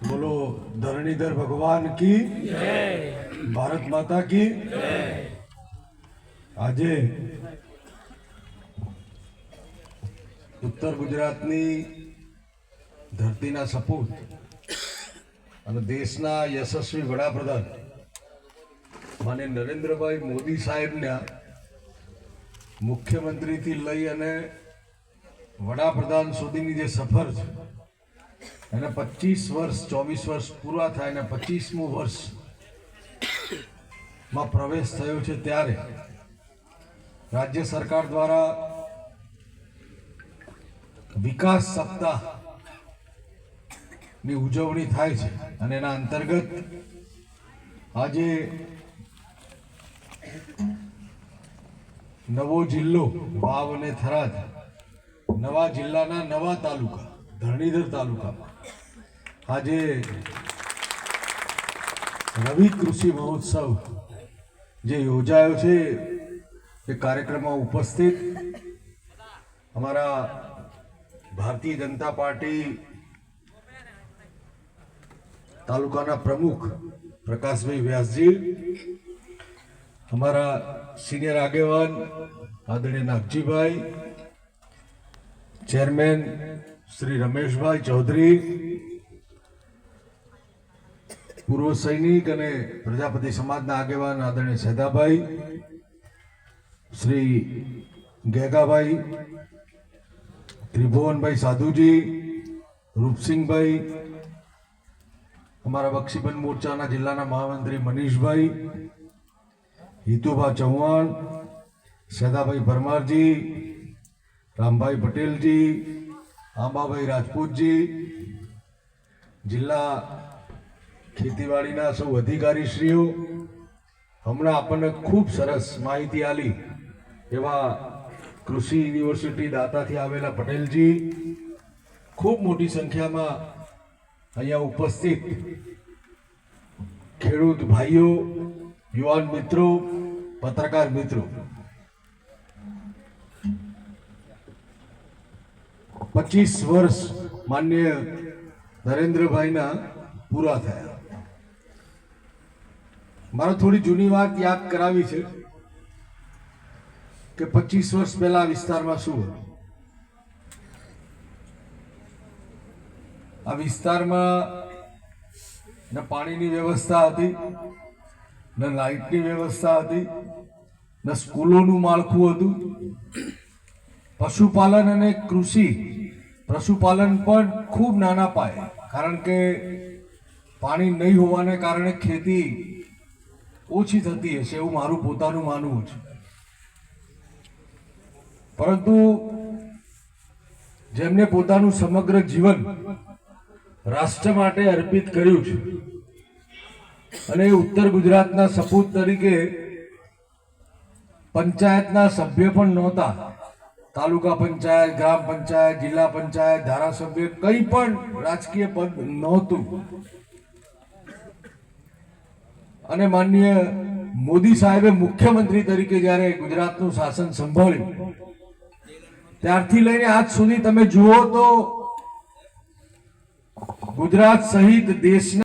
બોલો, ધરણીધર ભગવાન કી? ભારત માતા કી? આજે ઉત્તર ગુજરાતની ધરતીના સપૂત અને દેશના યશસ્વી વડાપ્રધાન માને નરેન્દ્રભાઈ મોદી સાહેબના મુખ્યમંત્રીથી લઈ અને વડાપ્રધાન સુધીની જે સફર છે એને પચીસ વર્ષ, ચોવીસ વર્ષ પૂરા થાય અને પચીસમું વર્ષમાં પ્રવેશ થયો છે ત્યારે રાજ્ય સરકાર દ્વારા વિકાસ સપ્તાહની ઉજવણી થાય છે અને એના અંતર્ગત આજે નવો જિલ્લો વાવ અને થરાદ નવા જિલ્લાના નવા તાલુકા ધરણીધર તાલુકામાં. આજે રવિ કૃષિ મહોત્સવ જે યોજાયો છે, એ કાર્યક્રમમાં ઉપસ્થિત અમારા ભારતીય જનતા પાર્ટી તાલુકાના પ્રમુખ પ્રકાશભાઈ વ્યાસજી, અમારા સિનિયર આગેવાન આદરણીય નાગજીભાઈ, ચેરમેન શ્રી રમેશભાઈ ચૌધરી, પૂર્વ સૈનિક અને પ્રજાપતિ સમાજના આગેવાન આદરણીય સેદાભાઈ શ્રી ગેગાભાઈ, ત્રિભુવનભાઈ સાધુજી, રૂપસિંહભાઈ, અમારા બક્ષીબન મોરચાના જિલ્લાના મહામંત્રી મનીષભાઈ, હિતુભા ચૌહાણ સેદાભાઈ પરમારજી, રામભાઈ પટેલજી આંબાભાઈ રાજપૂતજી, જિલ્લા ખેતીવાડીના સૌ અધિકારીશ્રીઓ, હમણાં આપણને ખૂબ સરસ માહિતી આલી એવા કૃષિ યુનિવર્સિટી દાતાથી આવેલા પટેલજી, ખૂબ મોટી સંખ્યામાં અહીંયા ઉપસ્થિત ખેડૂત ભાઈઓ, યુવાન મિત્રો, પત્રકાર મિત્રો. પચીસ વર્ષ માન્ય નરેન્દ્રભાઈના પૂરા થયા. મારે થોડી જૂની વાત યાદ કરાવી છે કે પચીસ વર્ષ પહેલા વિસ્તારમાં શું હતું? આ વિસ્તારમાં ન પાણીની વ્યવસ્થા હતી, ન લાઇટની વ્યવસ્થા હતી, ન સ્કૂલોનું માળખું હતું. પશુપાલન અને કૃષિ પશુપાલન પણ ખૂબ નાના પાયે, કારણ કે પાણી નહીં હોવાને કારણે ખેતી ઓછી થતી હશે એવું મારું પોતાનું માનવું છે. પરંતુ જેમને પોતાનું સમગ્ર જીવન રાષ્ટ્ર માટે અર્પિત કર્યું છે અને ઉત્તર ગુજરાતના સપૂત તરીકે પંચાયતના સભ્ય પણ નહોતા તાલુકા પંચાયત, ગ્રામ પંચાયત, જિલ્લા પંચાયત, ધારાસભ્ય કંઈ પણ રાજકીય પદ નહોતું. અને માનનીય મોદી સાહેબે મુખ્યમંત્રી તરીકે જ્યારે ગુજરાતનું શાસન સંભાળ્યું, ત્યારથી લઈને આજ સુધી તમે જુઓ તો ગુજરાત સહિત દેશના